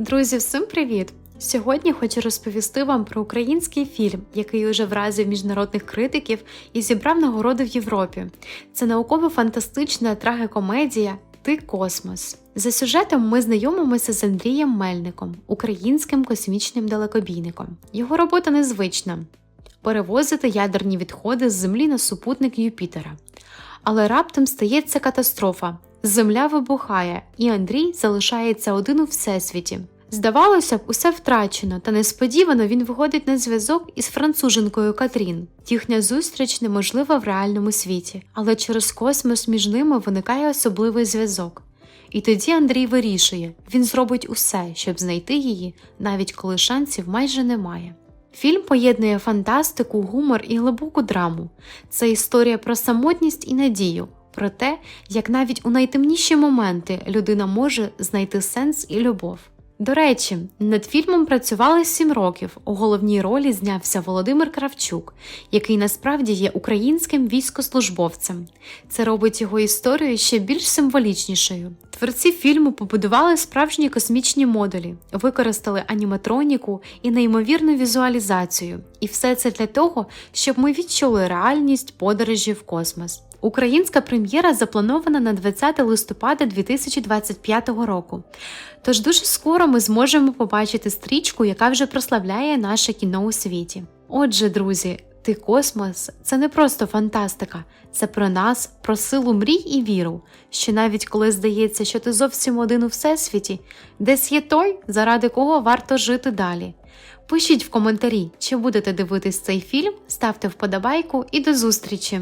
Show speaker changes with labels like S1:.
S1: Друзі, всім привіт! Сьогодні хочу розповісти вам про український фільм, який уже вразив міжнародних критиків і зібрав нагороди в Європі. Це науково-фантастична трагикомедія Ти космос. За сюжетом ми знайомимося з Андрієм Мельником, українським космічним далекобійником. Його робота незвична перевозити ядерні відходи з Землі на супутник Юпітера. Але раптом стається катастрофа. Земля вибухає, і Андрій залишається один у всесвіті. Здавалося б, усе втрачено, та несподівано він виходить на зв'язок із француженкою Катрін. Їхня зустріч неможлива в реальному світі, але через космос між ними виникає особливий зв'язок. І тоді Андрій вирішує, він зробить усе, щоб знайти її, навіть коли шансів майже немає. Фільм поєднує фантастику, гумор і глибоку драму. Це історія про самотність і надію, про те, як навіть у найтемніші моменти людина може знайти сенс і любов. До речі, над фільмом працювали сім років. У головній ролі знявся Володимир Кравчук, який насправді є українським військослужбовцем. Це робить його історію ще більш символічнішою. Творці фільму побудували справжні космічні модулі, використали аніматроніку і неймовірну візуалізацію. І все це для того, щоб ми відчули реальність подорожі в космос. Українська прем'єра запланована на 20 листопада 2025 року. Тож дуже скоро ми зможемо побачити стрічку, яка вже прославляє наше кіно у світі. Отже, друзі, ти космос це не просто фантастика, це про нас, про силу мрій і віру, що навіть коли здається, що ти зовсім один у всесвіті, десь є той, заради кого варто жити далі. Пишіть в коментарі, чи будете дивитись цей фільм, ставте вподобайку і до зустрічі!